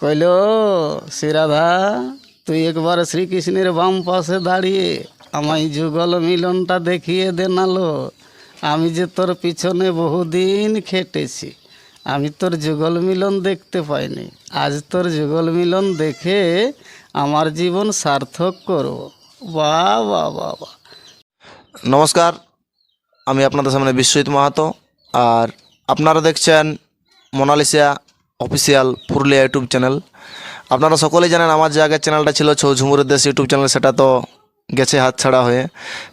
কইল, শ্রীরাধা, তুই একবার শ্রীকৃষ্ণের বাম পাশে দাঁড়িয়ে আমায় যুগল মিলনটা দেখিয়ে দে নালো আমি যে তোর পিছনে বহুদিন খেটেছি, আমি তোর যুগল মিলন দেখতে পাইনি। আজ তোর যুগল মিলন দেখে আমার জীবন সার্থক করব। বা বা বাহ বাহ নমস্কার, আমি আপনাদের সামনে বিশ্বজিৎ মাহাতো। আর আপনারা দেখছেন Monalisa official Purulia YouTube channel. আপনারা সকলেই জানেন আমার যে আগের চ্যানেলটা ছিল ছৌ ঝুমুরের দেশ ইউটিউব চ্যানেল, সেটা তো গেছে হাতছাড়া হয়ে।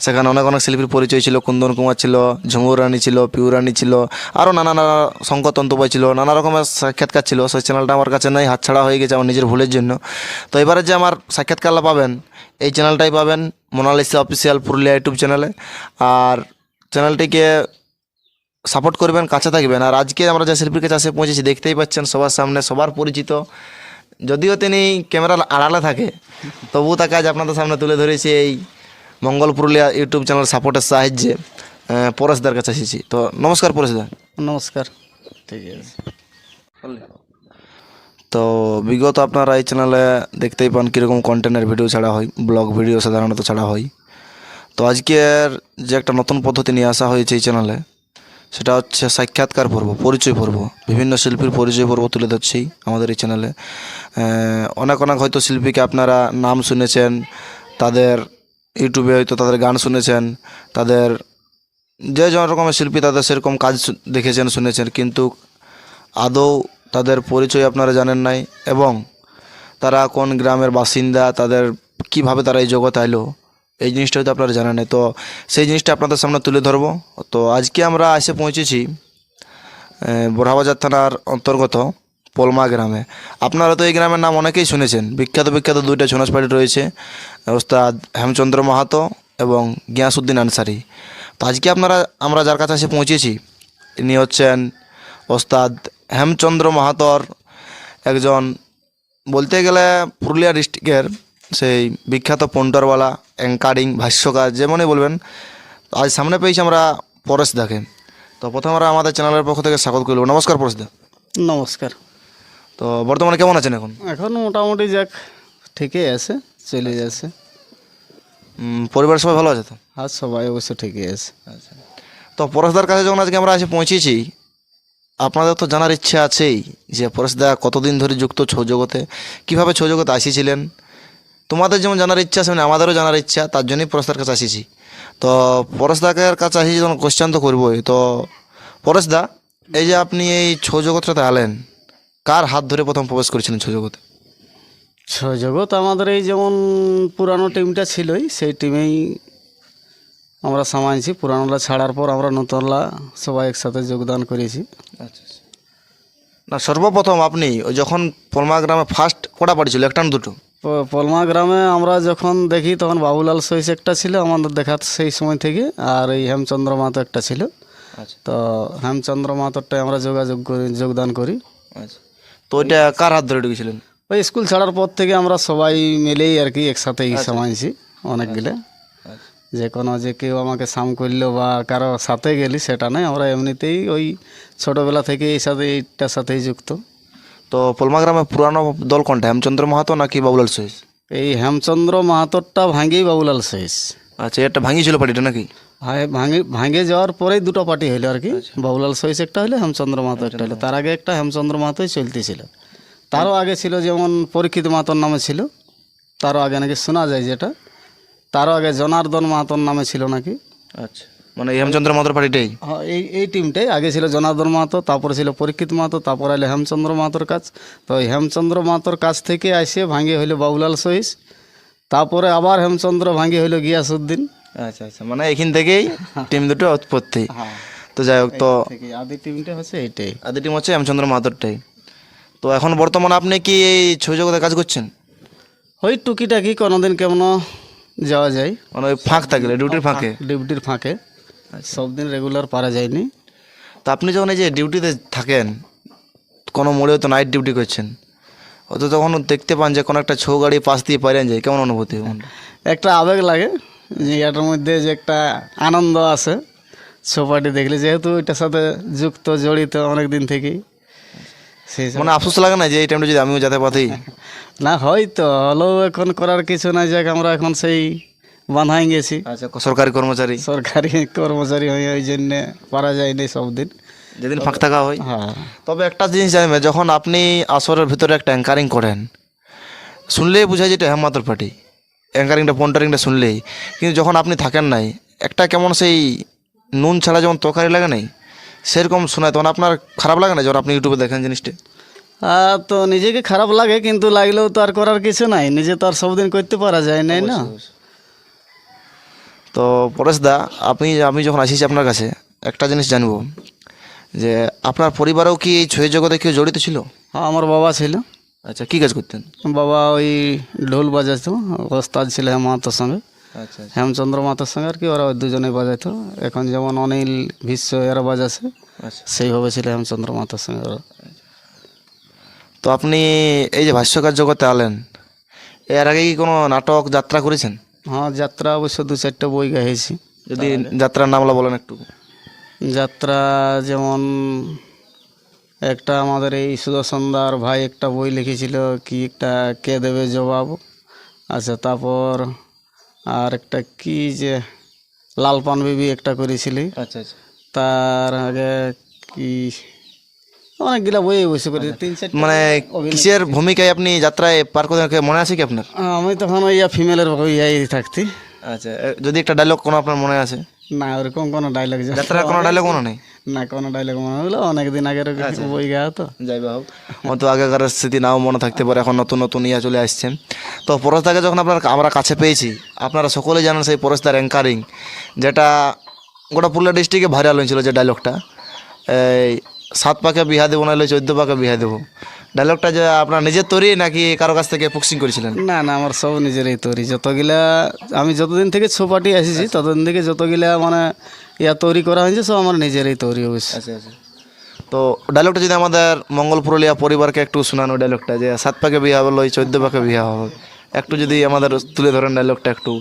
সেখানে অনেক অনেক শিল্পীর পরিচয় ছিল, কুন্দন কুমার ছিল, ঝুমুর রানী ছিল, পিউ রানী ছিল আরও নানা নানা শঙ্কর তন্তবাই ছিল, নানা রকমের সাক্ষাৎকার ছিল। সেই চ্যানেলটা আমার কাছে নেই হাতছাড়া হয়ে গেছে আমার নিজের ভুলের জন্য। তো এবারে যে আমার সাক্ষাৎকারটা পাবেন, এই চ্যানেলটাই পাবেন মোনালিসা অফিসিয়াল পুরুলিয়া ইউটিউব চ্যানেলে। আর চ্যানেলটিকে সাপোর্ট করবেন কাছে থাকবেন। আর আজকে আমরা যে শিল্পীর কাছে পৌঁছেছি দেখতেই পাচ্ছেন সবার সামনে সবার পরিচিত। যদিও তিনি ক্যামেরার আড়ালে থাকে তবু তাকে আজ আপনাদের সামনে তুলে ধরেছি এই মঙ্গল পুরুলিয়া ইউটিউব চ্যানেল সাপোর্টের সাহায্যে পরেশদার কাছে এসেছি। তো নমস্কার পরেশদা। নমস্কার। ঠিক আছে। তো বিগত আপনারা এই চ্যানেলে দেখতেই পান কীরকম কন্টেন্টের ভিডিও ছাড়া হয় ব্লগ ভিডিও সাধারণত ছাড়া হয়। তো আজকের যে একটা নতুন পদ্ধতি নিয়ে আসা হয়েছে এই চ্যানেলে সেটা হচ্ছে সাক্ষাৎকার পর্ব, পরিচয় পর্ব। বিভিন্ন শিল্পীর পরিচয় পর্ব তুলে ধরছি আমাদের এই চ্যানেলে অনেক অনেক হয়তো শিল্পীকে আপনারা নাম শুনেছেন, তাদের ইউটিউবে হয়তো তাদের গান শুনেছেন, তাদের যে যে রকমের শিল্পী তাদের সেরকম কাজ দেখেছেন, শুনেছেন, কিন্তু আদৌ তাদের পরিচয় আপনারা জানেন নাই এবং তারা কোন গ্রামের বাসিন্দা, তাদের কীভাবে তারা এই জগতে আইলো এই জিনিসটা হয়তো আপনারা জানেন তো সেই জিনিসটা আপনাদের সামনে তুলে ধরবো। তো আজকে আমরা এসে পৌঁছেছি বোরহাবাজার থানার অন্তর্গত পলমা গ্রামে। আপনারা তো এই গ্রামের নাম অনেকেই শুনেছেন। বিখ্যাত বিখ্যাত দুইটা ছৌ নাচ পার্টি রয়েছে, ওস্তাদ হেমচন্দ্র মাহাতো এবং গিয়াসুদ্দিন আনসারি। তো আজকে আপনারা, আমরা যার কাছে এসে পৌঁছেছি ইনি হচ্ছেন ওস্তাদ হেমচন্দ্র মাহাতর একজন বলতে গেলে পুরুলিয়া ডিস্ট্রিক্টের সেই বিখ্যাত পন্টরওয়ালা অ্যাঙ্কারিং ভাষ্যকার যেমনই বলবেন আজ সামনে পেয়েছি আমরা পরেশ দাকে। তো প্রথমে আমরা আমাদের চ্যানেলের পক্ষ থেকে স্বাগত করব। নমস্কার পরেশ দা। নমস্কার। তো বর্তমানে কেমন আছেন এখন? এখন মোটামুটি যাক ঠিকই আছে চলে যাচ্ছে। উম, পরিবারের সবাই ভালো আছে তো? আর সবাই অবশ্য ঠিকই আছে। আচ্ছা। তো পরেশদার কাছে যখন আজকে আমরা এসে পৌঁছেছি আপনাদের তো জানার ইচ্ছা আছেই যে পরেশদা কতদিন ধরে যুক্ত ছৌ জগতে কীভাবে ছৌ জগতে আসিছিলেন তোমাদের যেমন জানার ইচ্ছা সেমনি আমাদেরও জানার ইচ্ছা তার জন্যই পরেশদার কাছে আসিছি। তো পরেশদাকের কাছে আসি যখন কোশ্চেন তো করবোই। তো পরেশদা এই যে আপনি এই ছৌ জগৎটাতে আলেন কার হাত ধরে প্রথম প্রবেশ করেছিলেন ছৌ জগতে? জগৎ আমাদের এই যেমন পুরানো টিমটা ছিলই সেই টিমেই আমরা সামাইছি। পুরানোলা ছাড়ার পর আমরা নতুনলা সবাই একসাথে যোগদান করেছি। আচ্ছা না সর্বপ্রথম আপনি ওই যখন পলমা গ্রামে ফার্স্ট কটা পাড়ি ছিল একটা দুটো পলমা গ্রামে আমরা যখন দেখি তখন বাবুলাল সইস একটা ছিল আমাদের দেখা সেই সময় থেকে আর এই হেমচন্দ্র মাহাতো একটা ছিল। আচ্ছা। তো হেমচন্দ্র মাহাতোরটাই আমরা যোগাযোগ করি যোগদান করি। আচ্ছা। তো ওইটা কার হাত ধরে ঢুকেছিলেন? ওই স্কুল ছাড়ার পর থেকে আমরা সবাই মিলেই আর কি একসাথেই সামাইছি অনেকগুলো যে কোনো যে কেউ আমাকে সাম করল বা কারও সাথে গেলি সেটা নয় আমরা এমনিতেই ওই ছোটোবেলা থেকে এই সাথে এইটার সাথেই যুক্ত। তো পলমা গ্রামে পুরানো দল কোনটা হেমচন্দ্র মাহাতো নাকি বাবুলাল সহিস এই হেমচন্দ্র মাহাতোরটা ভাঙেই বাবুলাল শেষ আচ্ছা এটা ভাঙিয়েছিল পার্টিটা নাকি? ভাঙে ভাঙে যাওয়ার পরেই দুটো পার্টি হইল আর কি। বাবুলাল সহিস একটা হলো হেমচন্দ্র মাহাতো একটা হলো তার আগে একটা হেমচন্দ্র মাহাতোই চলতেছিল। তারও আগে ছিল যেমন পরীক্ষিত মাহাতোর নামে ছিল তারও আগে নাকি শোনা যায় যেটা। তারও আগে জনার্দন মাহাতোর নামে ছিল নাকি। আচ্ছা। মানে হেমচন্দ্র মাহাতোর পার্টিটাই? হ্যাঁ এই এই টিমটাই আগে ছিল জনার্দন মাহাতো তারপরে ছিল পরীক্ষিত মাহাতো তারপর এলো হেমচন্দ্র মাহাতোর কাছ তো হেমচন্দ্র মাহাতোর কাছ থেকে আসে ভাঙে হইল বাবুলাল সহিস। তারপরে আবার হেমচন্দ্র ভাঙে হইল গিয়াসুদ্দিন আচ্ছা আচ্ছা মানে এখান থেকেই টিম দুটো উৎপত্তি। তো যাই হোক তো আদি টিমটা হচ্ছে এইটাই। আদি টিম হচ্ছে হেমচন্দ্র মাহাতোরটাই। তো এখন বর্তমানে আপনি কি এই ছৌ জগতে কাজ করছেন? ওই টুকিটাকি কোনোদিন কেমন যাওয়া যায়। মানে ওই ফাঁক থাকলে ডিউটির ফাঁকে। ডিউটির ফাঁকে। সব দিন রেগুলার পারা যায়নি। তো আপনি যখন এই যে ডিউটিতে থাকেন কোনো মোড়ে তো নাইট ডিউটি করছেন অত তখন দেখতে পান যে কোনো একটা ছৌ গাড়ি পাশ দিয়ে পাইলেন যায় কেমন অনুভূতি? একটা আবেগ লাগে যে এটার মধ্যে যে একটা আনন্দ আছে সোপাটি দেখলে যেহেতু এটার সাথে যুক্ত জড়িত অনেক দিন থেকেই সেই মানে আফসোস লাগে না যে এই টাইমটা যদি আমিও যেতে পারি? না হয়তো হলেও এখন করার কিছু নাই যাক আমরা এখন সেই বাঁধাই গেছি। আচ্ছা সরকারি কর্মচারী? সরকারি কর্মচারী হয়ে ওই জন্যে পারা যায়নি সব দিন যেদিন ফাঁক থাকা হয়? হ্যাঁ। তবে একটা জিনিস জানবে যখন আপনি আসরের ভিতরে একটা অ্যাঙ্কারিং করেন শুনলেই বোঝা যায় এটা হেমাতর পার্টি। অ্যাঙ্কারিংটা পন্টারিংটা শুনলেই। কিন্তু যখন আপনি থাকেন নাই একটা কেমন সেই নুন ছাড়া যেমন তরকারি লাগে নাই সেরকম শোনায় তখন আপনার খারাপ লাগে না যখন আপনি ইউটিউবে দেখেন জিনিসটা? তো নিজেকে খারাপ লাগে কিন্তু লাগলেও তো আর করার কিছু নাই। নিজে তো আর সবদিন করতে পারা যায় নাই না। তো পরেশ দা আপনি আমি যখন আসিছি আপনার কাছে একটা জিনিস জানব যে আপনার পরিবারেও কি এই ছয় জগতে কেউ জড়িত ছিল? হ্যাঁ আমার বাবা ছিল। আচ্ছা কী কাজ করতেন? বাবা ওই ঢোল বাজাতো ওস্তাদ ছিল হেমাতোর সঙ্গে। আচ্ছা। হেমচন্দ্র মাতার সঙ্গে আর কি ওরা ওই দুজনেই বাজাইতো। এখন যেমন অনিল বিশ্ব এরা বাজাছে আচ্ছা। সেইভাবে ছিল হেমচন্দ্র মাতার সঙ্গে ওরা। তো আপনি এই যে ভাষ্যকার জগতে আলেন এর আগে কি কোনো নাটক যাত্রা করেছেন? হ্যাঁ যাত্রা অবশ্য দু চারটে বই গাইছি। যদি যাত্রার নামলা বলেন একটু। যাত্রা যেমন একটা আমাদের এই সুদর্শনদার ভাই একটা বই লিখেছিল কি একটা কে দেবে জবাব? আচ্ছা তারপর আর একটা কি যে লাল পান বিবি একটা করেছিলি। আচ্ছা আচ্ছা। তার আগে কি অনেকগুলা বই বসে করি তিন চারটে মানে কিসের ভূমিকায় আপনি যাত্রায় পার করতে মনে আছে কি আপনার? আমি তখন ওই ফিমেলের ইয়াই থাকতি। আচ্ছা যদি একটা ডায়লগ কোনো আপনার মনে আছে? না ওরকম কোনো ডায়লগ যাত্রার কোনো ডায়লগ মনে নেই? না কোনো ডায়লগ মনে হলো অনেকদিন আগের বই গাওয়া তো। যাই হোক অত আগেকার স্মৃতি নাও মনে থাকতে পারে এখন নতুন নতুন ইয়া চলে আসছে। তো পরশদাকে যখন আপনার আমরা কাছে পেয়েছি আপনারা সকলেই জানেন সেই পরশদার অ্যাঙ্কারিং যেটা গোটা পুরুলিয়া ডিস্ট্রিক্টে ভাইরাল হয়েছিল যে ডায়লগটা এই সাত পাকে বিহা দেবো নাহলে চোদ্দ পাকে বিহা দেবো। ডায়লগটা যে আপনার নিজের তৈরি নাকি কারও কাছ থেকে পুক্সিং করেছিলেন? না না আমার সব নিজেরই তৈরি। যতগুলা আমি যতদিন থেকে ছোপাটি এসেছি ততদিন থেকে যতগুলা মানে ইয়া তৈরি করা হয়েছে সব আমার নিজেরই তৈরি অবশ্য আচ্ছা আচ্ছা। তো ডায়লগটা যদি আমাদের মঙ্গল পুরুলিয়া পরিবারকে একটু শোনানো ডায়লগটা যে সাত পাকে বিয়া হলো ওই চোদ্দ পাকে বিয়া হবে। একটু যদি আমাদের তুলে ধরেন ডায়লগটা একটু।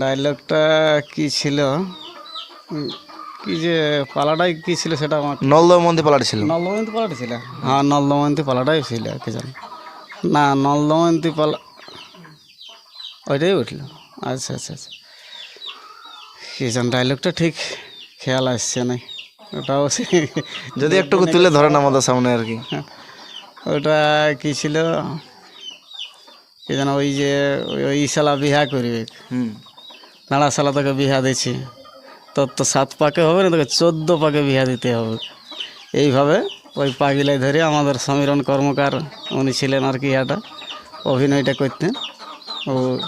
ডায়লগটা কি ছিল? কি যে পালাটাই কি ছিল সেটা আমার নলদম মন্দির পালাটি ছিল। নলদময়ন্তী পালাটা ছিল? হ্যাঁ নলদময়ন্তী পালাটাই ছিল কি জানি। না নলদময়ন্তী পালা ওইটাই উঠল। আচ্ছা আচ্ছা আচ্ছা। কি জান ডায়লগটা ঠিক খেয়াল আসছে না ওটাও যদি একটু তুলে ধরেন আমাদের সামনে আর কি। ওটা কি ছিল? কি যেন ওই যে ওই- শালা বিহা করবে। হুম। নাড়া শালা তোকে বিহা দিচ্ছি তোর তো সাত পাকে হবে না তোকে চোদ্দ পাকে বিহা দিতে হবে। এইভাবে ওই পাগিলাই ধরে আমাদের সমীরণ কর্মকার উনি ছিলেন আর কি এটা অভিনয়টা করতেন। ও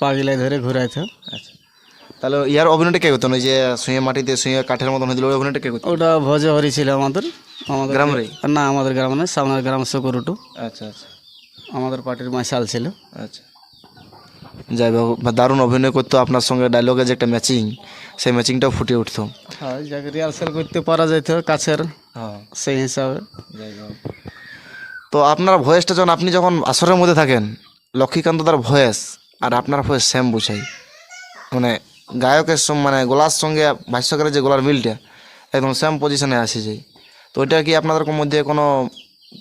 পাগিলাই ধরে ঘুরাইতো। আচ্ছা। তাহলে ইয়ার অভিনয়টা কে করতেন? ওই যে শুয়ে মাটিতে শুয়ে কাঠের মতন হয়েছিল ওই অভিনয়টা কে করতেন? ওটা ভজহরি ছিল আমাদের। আমাদের গ্রামেরই? না আমাদের গ্রাম নয় সামনের গ্রাম শুকুরুটু আচ্ছা আচ্ছা। আমাদের পার্টির মাসাল ছিল। আচ্ছা। যাই হোক বা দারুণ অভিনয় করতো আপনার সঙ্গে ডায়লগের যে একটা ম্যাচিং সেই ম্যাচিংটাও ফুটে উঠতো। হ্যাঁ যাকে রিহার্সাল করতে পারা যেত কাছের হ্যাঁ। সেই হিসাবে। তো আপনার ভয়েসটা যখন আপনি যখন আসরের মধ্যে থাকেন লক্ষ্মীকান্ত তার ভয়েস আর আপনার ভয়েস সেম বুঝাই। মানে গায়কের মানে গলার সঙ্গে ভাষ্যকারের যে গলার মিলটা একদম সেম পজিশনে আসে যায় তো ওইটা কি আপনাদের মধ্যে কোনো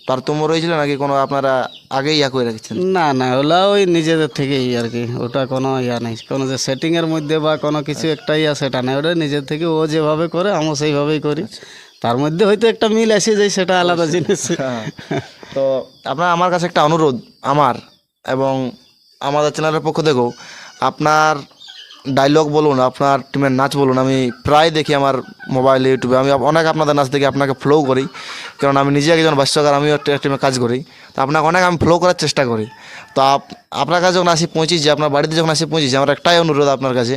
তারতম্য রয়েছিল নাকি কোনো আপনারা আগেই ইয়া করে রেখেছেন? না না ওলা ওই নিজেদের থেকেই আর কি। ওটা কোনো ইয়া নেই। কোনো যে সেটিংয়ের মধ্যে বা কোনো কিছু একটা ইয়া সেটা নেই। ওটা নিজের থেকে ও যেভাবে করে আমরা সেইভাবেই করি। তার মধ্যে হয়তো একটা মিল এসে যায় সেটা আলাদা জিনিস। তো আপনার আমার কাছে একটা অনুরোধ আমার এবং আমাদের চ্যানেলের পক্ষ থেকেও। আপনার ডায়লগ বলুন, আপনার টিমের নাচ বলুন, আমি প্রায় দেখি আমার মোবাইলে ইউটিউবে আমি অনেক আপনাদের নাচ দেখি আপনাকে ফ্লো করি, কারণ আমি নিজে একজন ভাষ্যকার, আমিও একটা টিমে কাজ করি। তো আপনাকে অনেক আমি ফ্লো করার চেষ্টা করি। তো আপ আপনার কাছে যখন আসি পৌঁছিছি, আপনার বাড়িতে যখন আসি পৌঁছিছি, আমার একটাই অনুরোধ আপনার কাছে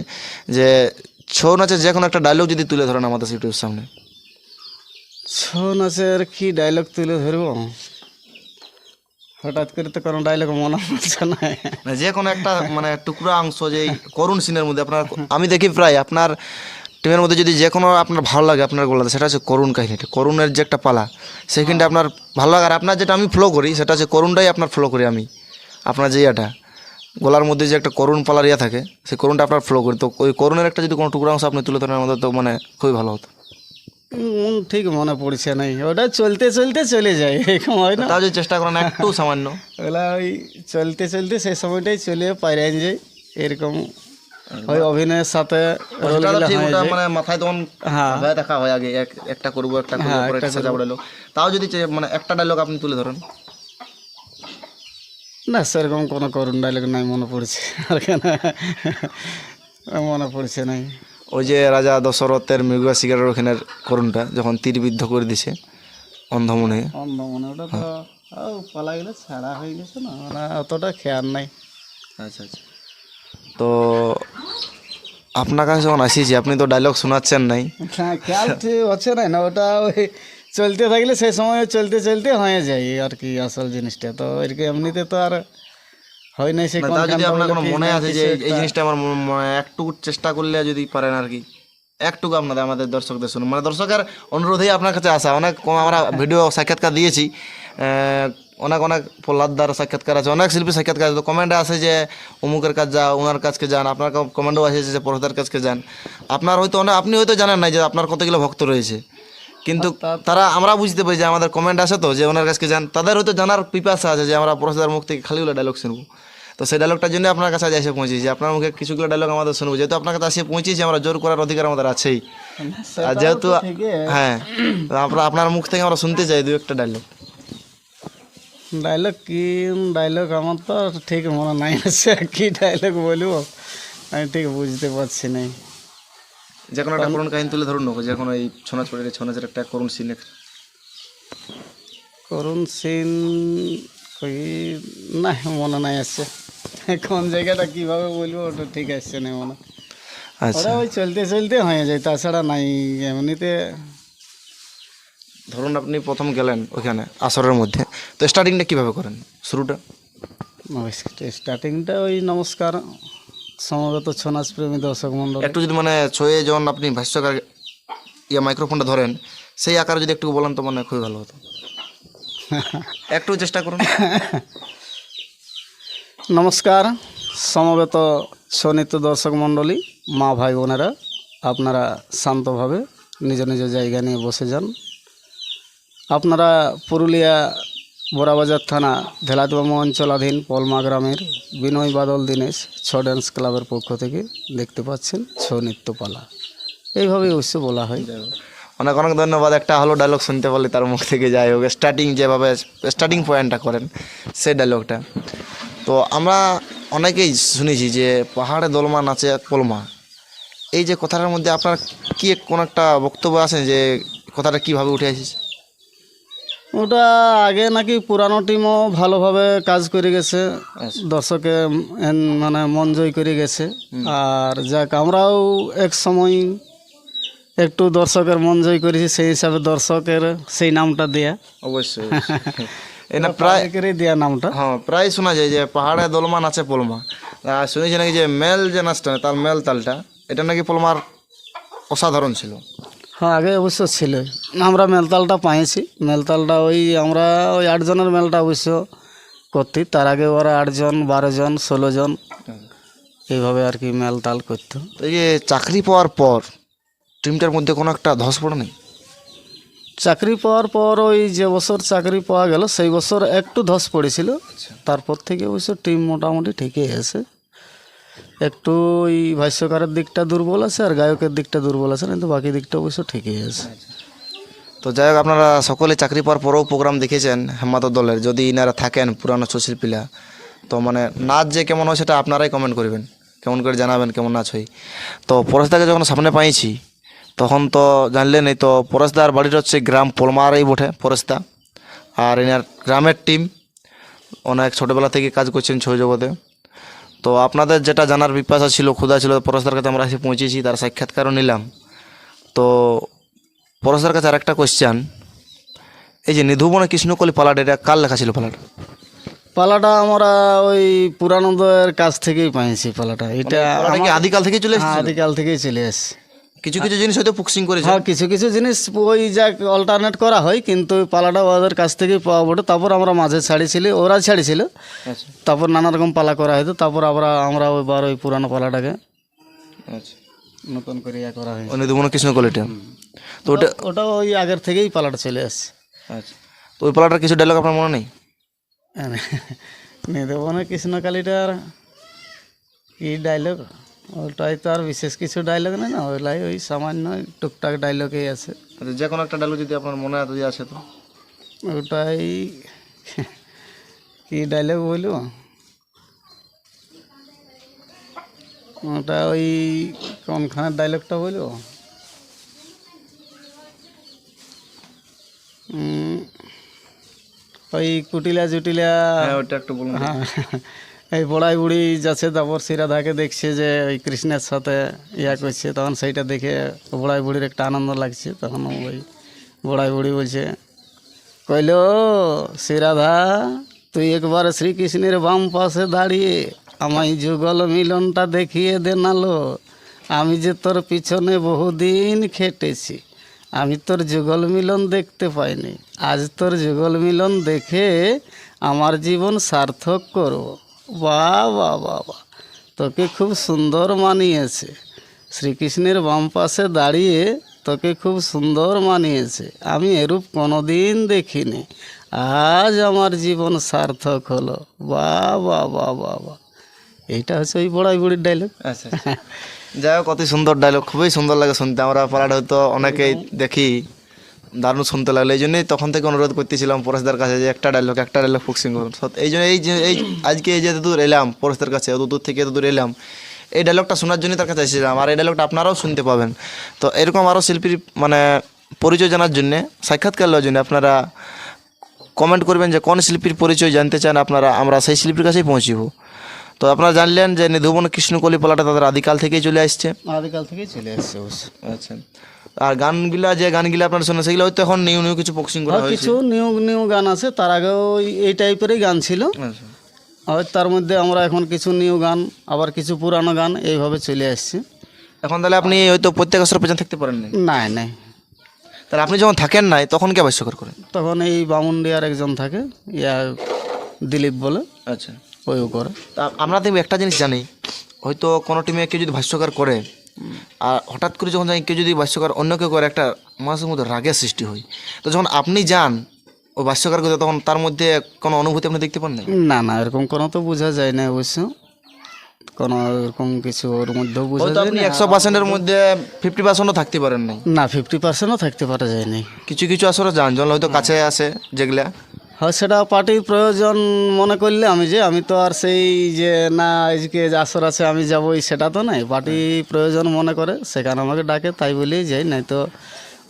যে, ছৌ নাচের যে কোনো একটা ডায়লগ যদি তুলে ধরেন আমাদের ইউটিউবের সামনে। ছৌ নাচের কি ডায়লগ তুলে ধরবো? হঠাৎ করে তো কোনো ডায়লগ মনে হচ্ছে না। মানে যে কোনো একটা মানে টুকরা অংশ যে করুণ সিনের মধ্যে আপনার আমি দেখি প্রায় আপনার টিমের মধ্যে যদি যে কোনো আপনার ভালো লাগে আপনার গলাতে সেটা হচ্ছে করুণ কাহিনীটা করুণের যে একটা পালা সেখানটা আপনার ভালো লাগে। আর আপনার যেটা আমি ফ্লো করি সেটা হচ্ছে করুণটাই আপনার ফ্লো করি আমি। আপনার যে ইয়েটা গলার মধ্যে যে একটা করুণ পালার ইয়া থাকে সেই করুণটা আপনার ফ্লো করি। তো ওই করুণের একটা যদি কোনো টুকরা অংশ আপনি তুলে ধরেন আমাদের তো মানে খুবই ভালো হতো। ঠিক মনে পড়ছে নাই। ওটা চলতে চলতে চলে যায়। এরকম হয় না? তাও যদি চেষ্টা করেন একটু সামান্য। ওগুলা ওই চলতে চলতে সেই সময়টাই চলে পাইরে যায় এরকম ওই অভিনয়ের সাথে। মানে মাথায় তখন হ্যাঁ। দেখা হয় আগে এক একটা করব একটা করব হ্যাঁ, একটা সাজাবো ডায়লগ তাও যদি মানে একটা ডায়লগ আপনি তুলে ধরেন। না সেরকম কোনো করুণ ডায়লগ নাই মনে পড়ছে। আর কেন? মনে পড়ছে নাই। ওই যে রাজা দশরথের মৃগা শিকারের ওখানের করুণটা যখন তীর বিদ্ধ করে দিছে অন্ধমনে। অন্ধ মনে ওটা তো ও পালা গেলে ছাড়া হয়ে গেছে না মানে অতটা খেয়াল নাই। আচ্ছা আচ্ছা। তো আপনার কাছে যখন আসিছি আপনি তো ডায়লগ শোনাচ্ছেন নাই। হ্যাঁ খেয়াল হচ্ছে না না ওটা ওই চলতে থাকলে সেই সময় চলতে চলতে হয়ে যায় আর কি আসল জিনিসটা। তো এরকম এমনিতে তো আর হয় নাই সে না, যদি আপনার কোনো মনে আছে যে এই জিনিসটা আমার একটু চেষ্টা করলে যদি পারেন আর কি। একটুকু আপনাদের আমাদের দর্শকদের শুনুন। মানে দর্শকের অনুরোধেই আপনার কাছে আসা। অনেক কম আমরা ভিডিও সাক্ষাৎকার দিয়েছি। অনেক অনেক প্রহ্লাদদার সাক্ষাৎকার আছে। অনেক শিল্পী সাক্ষাৎকার আছে। তো কমেন্টে আসে যে অমুকের কাজ যা ওনার কাছকে যান। আপনার কমেন্টও আসে যে পরশদার কাছকে যান। আপনার হয়তো অনেক আপনি হয়তো জানেন না যে আপনার কতগুলো ভক্ত রয়েছে। কিন্তু তারা আমরা বুঝতে পারি যে আমাদের কমেন্ট আসে তো যে ওনার কাছে যান তাদের হয়তো জানার পিপাসা আছে যে আমরা পরশদার মুখ থেকে খালিগুলো ডায়লগ শুনব। তো সেই ডায়লগটার জন্য আপনার কাছে আজ এসে পৌঁছেছি আপনার মুখে কিছুগুলো ডায়লগ আমাদের শুনব। যেহেতু আপনার কাছে এসে পৌঁছেছি আমরা জোর করার অধিকার আমাদের আছেই। আর যেহেতু হ্যাঁ আমরা আপনার মুখ থেকে আমরা শুনতে চাই দু একটা ডায়লগ ডায়লগ কি ডায়লগ আমার তো ঠিক মনে নাই। আছে কি ডায়লগ বলব? আমি ঠিক বুঝতে পারছি না যে কোনো একটা করুণ কাহিনী তুলে ধরুন যে কোনো এই ছনাচ পড়ে ছৌ নাচের একটা করুণ সিন করুণ সিন কই? না মনে নাই আসছে কোন জায়গাটা কীভাবে বলব ওটা ঠিক আসছে না মনে। আচ্ছা। ওই চলতে চলতে হয়ে যায় তাছাড়া নাই এমনিতে। ধরুন আপনি প্রথম গেলেন ওইখানে আসরের মধ্যে তো স্টার্টিংটা কীভাবে করেন? শুরুটা? স্টার্টিংটা ওই নমস্কার। সমবেত ছৌ নাচ প্রেমী দর্শক মন্ডল একটু যদি মানে ছয়ে যখন আপনি ভাষ্যকার ইয়া মাইক্রোফোনটা ধরেন সেই আকারে যদি একটু বলেন তো মানে খুবই ভালো হতো। একটু চেষ্টা করুন। নমস্কার সমবেত সনিত্য দর্শক মণ্ডলী মা ভাই বোনেরা আপনারা শান্তভাবে নিজ নিজ জায়গা নিয়ে বসে যান। আপনারা পুরুলিয়া বোরাবাজার থানা ধেলাতবামু অঞ্চলাধীন পলমা গ্রামের বিনয় বাদল দীনেশ ছ ড্যান্স ক্লাবের পক্ষ থেকে দেখতে পাচ্ছেন ছৌ নৃত্যপালা। এইভাবে অবশ্য বলা হয়। অনেক অনেক ধন্যবাদ। একটা হলো ডায়লগ শুনতে পারলে তার মুখ থেকে যাই হোক। স্টার্টিং যেভাবে স্টার্টিং পয়েন্টটা করেন, সেই ডায়লগটা তো আমরা অনেকেই শুনেছি যে পাহাড়ে দোলমা নাচে পলমা। এই যে কথাটার মধ্যে আপনার কি কোনো একটা বক্তব্য আছে যে কথাটা কীভাবে উঠে আসিস ওটা আগে নাকি পুরানো টিমও ভালোভাবে কাজ করে গেছে দর্শকে মানে মন জয় করে গেছে। আর যাক আমরাও এক সময় একটু দর্শকের মন জয় করেছি সেই হিসাবে দর্শকের সেই নামটা দেয়া। অবশ্যই না প্রায় দেয়া নামটা। হ্যাঁ প্রায় শোনা যায় যে পাহাড়ে দোলমা নাচে পলমা। আর শুনেছি নাকি যে মেল যে নাচটা তার মেল তালটা এটা নাকি পলমার অসাধারণ ছিল। হ্যাঁ আগে অবশ্য ছিল। আমরা মেলতালটা পাইছি। মেলতালটা ওই আমরা ওই আটজনের মেলটা অবশ্য করতি। তার আগে ওরা আটজন বারো জন ষোলো জন এইভাবে আর কি মেলতাল করতো। এই যে চাকরি পাওয়ার পর টিমটার মধ্যে কোনো একটা ধস পড়ে নেই? চাকরি পাওয়ার পর ওই যে বছর চাকরি পাওয়া গেল সেই বছর একটু ধস পড়েছিল। তারপর থেকে অবশ্য টিম মোটামুটি ঠিকই আছে। একটু ওই ভাষ্যকারের দিকটা দুর্বল আছে আর গায়কের দিকটা দুর্বল আছে, কিন্তু বাকি দিকটা অবশ্য ঠিকই আছে। তো যাই হোক, আপনারা সকলে চাকরি পাওয়ার পরেও প্রোগ্রাম দেখেছেন হেমাত দলের, যদি ইনারা থাকেন পুরানো সুশিল্পীরা। তো মানে নাচ যে কেমন হয় সেটা আপনারাই কমেন্ট করবেন, কেমন করে জানাবেন, কেমন নাচ হয়। তো পরশদাকে যখন সামনে পাইছি, তখন তো জানলেনই, তো পরশদার বাড়ির হচ্ছে গ্রাম পোলমারাই বটে পরশদা আর এনার গ্রামের টিম অনেক ছোটোবেলা থেকে কাজ করছেন ছৌ জগতে তো আপনাদের যেটা জানার পিপাসা ছিল ক্ষুধা ছিল পরশদার কাছে আমরা এসে পৌঁছেছি তার সাক্ষাৎকারও নিলাম। তো পরশদার কাছে আরেকটা কোশ্চেন এই যে নিধুবনে কৃষ্ণকলি পালাটা এটা কার লেখা ছিল পালাটা পালাটা আমরা ওই পুরানন্দের কাছ থেকেই পাইছি পালাটা এটা পালাটা আদিকাল থেকে চলে এসেছে আদিকাল থেকেই চলে আসছে কিছু কিছু জিনিস হয়তো পুক্সিং করেছে। হ্যাঁ কিছু কিছু জিনিস ওই যা অল্টারনেট করা হয় কিন্তু পালাটা ওদের কাছ থেকেই পাওয়া বটে। তারপর আমরা মাঝে ছাড়িয়েছিলি ওরা ছাড়িয়েছিল। আচ্ছা। তারপর নানা রকম পালা করা হতো তারপর আমরা আমরা ওই বার ওই পুরানো পালাটাকে আচ্ছা। নতুন করে ইয়া করা হয়েছে। ওই নিধুবন কৃষ্ণ কলিটা তো ওটা ওটা ওই আগের থেকেই পালাটা চলে আসছে। আচ্ছা। তো ওই পালাটার কিছু ডায়লগ আপনার মনে নেই? নিদেবনে কৃষ্ণকালীটার কি ডায়লগ ওটাই তো আর বিশেষ কিছু ডায়লগ নেই না ওইলাই ওই সামান্য টুকটাক ডায়লগই আছে। আচ্ছা যে কোনো একটা ডায়লগ যদি আপনার মনে যদি আছে তো? ওটাই কি ডায়লগ বলব? ওটা ওই কোনখানের ডায়লগটা বলব? ওই কুটিলা জুটিলা হ্যাঁ ওটা একটু বলুন। হ্যাঁ এই বড়াই বুড়ি যাচ্ছে, তারপর শ্রীরাধাকে দেখছে যে ওই কৃষ্ণের সাথে ইয়া করছে, তখন সেইটা দেখে বড়াই বুড়ির একটা আনন্দ লাগছে। তখন ওই বড়াই বুড়ি বলছে, কইল, শ্রীরাধা, তুই একবার শ্রীকৃষ্ণের বাম পাশে দাঁড়িয়ে আমায় যুগল মিলনটা দেখিয়ে দেনালো আমি যে তোর পিছনে বহুদিন খেটেছি, আমি তোর যুগল মিলন দেখতে পাইনি। আজ তোর যুগল মিলন দেখে আমার জীবন সার্থক করব। বাহ বাহ বাহ বাহ। তোকে খুব সুন্দর মানিয়েছে। শ্রীকৃষ্ণের বাম পাশে দাঁড়িয়ে তোকে খুব সুন্দর মানিয়েছে। আমি এরূপ কোনোদিন দেখিনি। আজ আমার জীবন সার্থক হলো। বাহ বা বাহ বাহ বাহ। এইটা হচ্ছে ওই বড়াই বুড়ির ডায়লগ আচ্ছা যাই হোক, অতি সুন্দর ডায়লগ খুবই সুন্দর লাগে শুনতে। আমরা পালাটা হয়তো অনেকেই দেখি। দারুণ শুনতে লাগল। এই জন্যই তখন থেকে অনুরোধ করতেছিলাম পরেশদার কাছে যে একটা ডায়লগ একটা ডায়লগ ফোকসিং করুন এই জন্য এই যে এই আজকে এই যে এত দূর এলাম পরেশদার কাছে অত দূর থেকে এত দূর এলাম এই ডায়লগটা শোনার জন্যই তার কাছে এসেছিলাম। আর এই ডায়লগটা আপনারাও শুনতে পাবেন। তো এরকম আরও শিল্পীর মানে পরিচয় জানার জন্যে সাক্ষাৎকার লওয়ার জন্য আপনারা কমেন্ট করবেন যে কোন শিল্পীর পরিচয় জানতে চান আপনারা আমরা সেই শিল্পীর কাছেই পৌঁছিব। তো আপনারা জানলেন যে নিধুবন কৃষ্ণকলি পালাটা তাদের আদিকাল থেকেই চলে আসছে। আদিকাল থেকেই চলে আসছে আচ্ছা। আর গানগুলা যে গানগুলা আপনারা শোনেন সেগুলো হয়তো এখন নিউ নিউ কিছু বক্সিং করা হয়েছে। কিছু নিউ নিউ গান আছে। তার আগেও ওই- এই টাইপেরই গান ছিল। আচ্ছা। আর তার মধ্যে আমরা এখন কিছু নিউ গান আবার কিছু পুরানো গান এইভাবে চলে আসছে। এখন তাহলে আপনি হয়তো প্রত্যেক বছর পেছনে থাকতে পারেন না নাই নাই। তাহলে আপনি যখন থাকেন নাই তখন কে আবশ্যকর করেন? তখন এই বামুন্ডিয়ার একজন থাকে ইয়া দিলীপ বলে। আচ্ছা। ওইও করে। তা আমরা দেখব একটা জিনিস জানি। হয়তো কোনো টিমে কেউ যদি ভাষ্যকার করে আর হঠাৎ করে যখন কেউ যদি ভাষ্যকার অন্য কেউ করে একটা মানুষের মধ্যে রাগের সৃষ্টি হয় তো যখন আপনি যান ও ভাষ্যকার করতে তখন তার মধ্যে কোনো অনুভূতি আপনি দেখতে পান না না এরকম কোনো তো বোঝা যায় না অবশ্য। কোনো এরকম কিছু ওর মধ্যেও বোঝা যায় আপনি একশো পার্সেন্টের মধ্যে ফিফটি পার্সেন্টও থাকতে পারেন নাই। না ফিফটি পার্সেন্টও থাকতে পারা যায় না কিছু কিছু আসলে যান যখন হয়তো কাছে আসে যেগুলা। হয় সেটা পার্টির প্রয়োজন মনে করলে আমি যে আমি তো আর সেই যে না আজকে যে আসর আছে আমি যাবই সেটা তো নাই। পার্টি প্রয়োজন মনে করে সেখানে আমাকে ডাকে তাই বলেই যাই নাই তো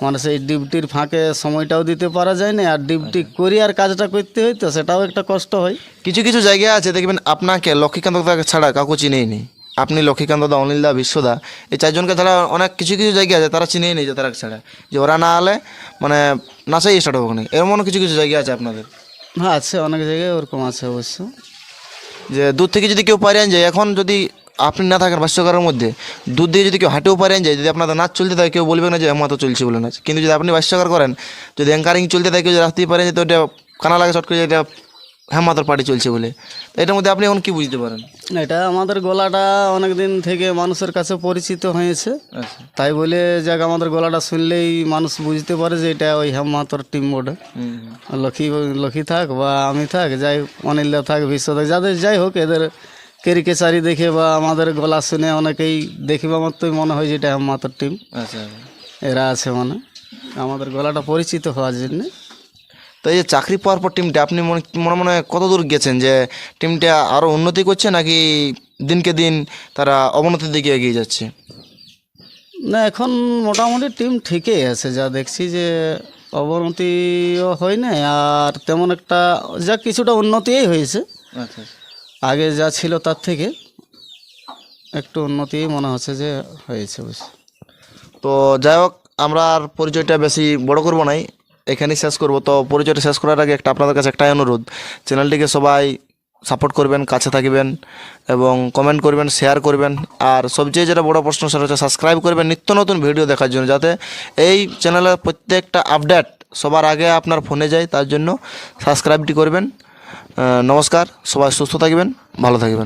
মানে সেই ডিউটির ফাঁকে সময়টাও দিতে পারা যায় না আর ডিউটি করি আর কাজটা করতে হয় তো সেটাও একটা কষ্ট হয়। কিছু কিছু জায়গা আছে দেখবেন আপনাকে লক্ষ্মীকান্ত ছাড়া কাউকে চিনেই নেই। আপনি লক্ষ্মীকান্ত দা অনিল দা বিশ্বদা এই চারজনকে তারা অনেক কিছু কিছু জায়গা আছে তারা চিনেই নেই যে তারা ছাড়া। যে ওরা না হলে মানে নাচাই স্টার্ট হবে না। এমনও কিছু কিছু জায়গা আছে আপনাদের? হ্যাঁ আছে, অনেক জায়গায় ওরকম আছে অবশ্য। যে দূর থেকে যদি কেউ পারিয়ে যায়, এখন যদি আপনি না থাকেন ভাষ্যকারের মধ্যে দূর দিয়ে যদি কেউ হাঁটেও পারেন যায়, যদি আপনাদের নাচ চলতে থাকে, কেউ বলবে না যে তো চলছে বলে নাচ। কিন্তু যদি আপনি ভাষ্যকার করেন, যদি অ্যাঙ্কারিং চলতে থাকে, কেউ যদি রাস্তায় পারেন যে তো ওটা কানা লাগে, চট করে এটা হেমাতর পার্টি চলছে বলে। তো এটার মধ্যে আপনি এখন কি বুঝতে পারেন? এটা আমাদের গলাটা অনেক দিন থেকে মানুষের কাছে পরিচিত হয়েছে। আচ্ছা। তাই বলে যাক আমাদের গলাটা শুনলেই মানুষ বুঝতে পারে যে এটা ওই হেমাতর টিম বোর্ডে। লক্ষ্মী লক্ষ্মী থাক বা আমি থাক যাই অনিল্য থাক বিশ্ব থাক যাদের যাই হোক এদের কেরিকেচারি দেখে বা আমাদের গলা শুনে অনেকেই দেখিবা মাত্রই মনে হয় যে এটা হেমাতর টিম। আচ্ছা। এরা আছে মানে। আমাদের গলাটা পরিচিত হওয়ার জন্যে। তো এই যে চাকরি পাওয়ার পর টিমটা আপনি মনে মনে মনে কত দূর গেছেন? যে টিমটা আরও উন্নতি করছে নাকি দিনকে দিন তারা অবনতির দিকে এগিয়ে যাচ্ছে? না এখন মোটামুটি টিম ঠিকই আছে। যা দেখছি যে অবনতিও হয় না আর তেমন একটা যা কিছুটা উন্নতিই হয়েছে। আচ্ছা আগে যা ছিল তার থেকে একটু উন্নতি মনে হচ্ছে যে হয়েছে বুঝছি তো যাই হোক আমরা আর পরিচয়টা বেশি বড় করব নাই। এখানেই শেষ করব। তো পরিচয়টা শেষ করার আগে একটা আপনাদের কাছে একটাই অনুরোধ। চ্যানেলটিকে সবাই সাপোর্ট করবেন, কাছে থাকবেন এবং কমেন্ট করবেন শেয়ার করবেন। আর সবচেয়ে যেটা বড় প্রশ্ন সেটা হচ্ছে সাবস্ক্রাইব করবেন নিত্য নতুন ভিডিও দেখার জন্য, যাতে এই চ্যানেলের প্রত্যেকটা আপডেট সবার আগে আপনার ফোনে যায়। তার জন্য সাবস্ক্রাইবটি করবেন। নমস্কার, সবাই সুস্থ থাকবেন, ভালো থাকবেন।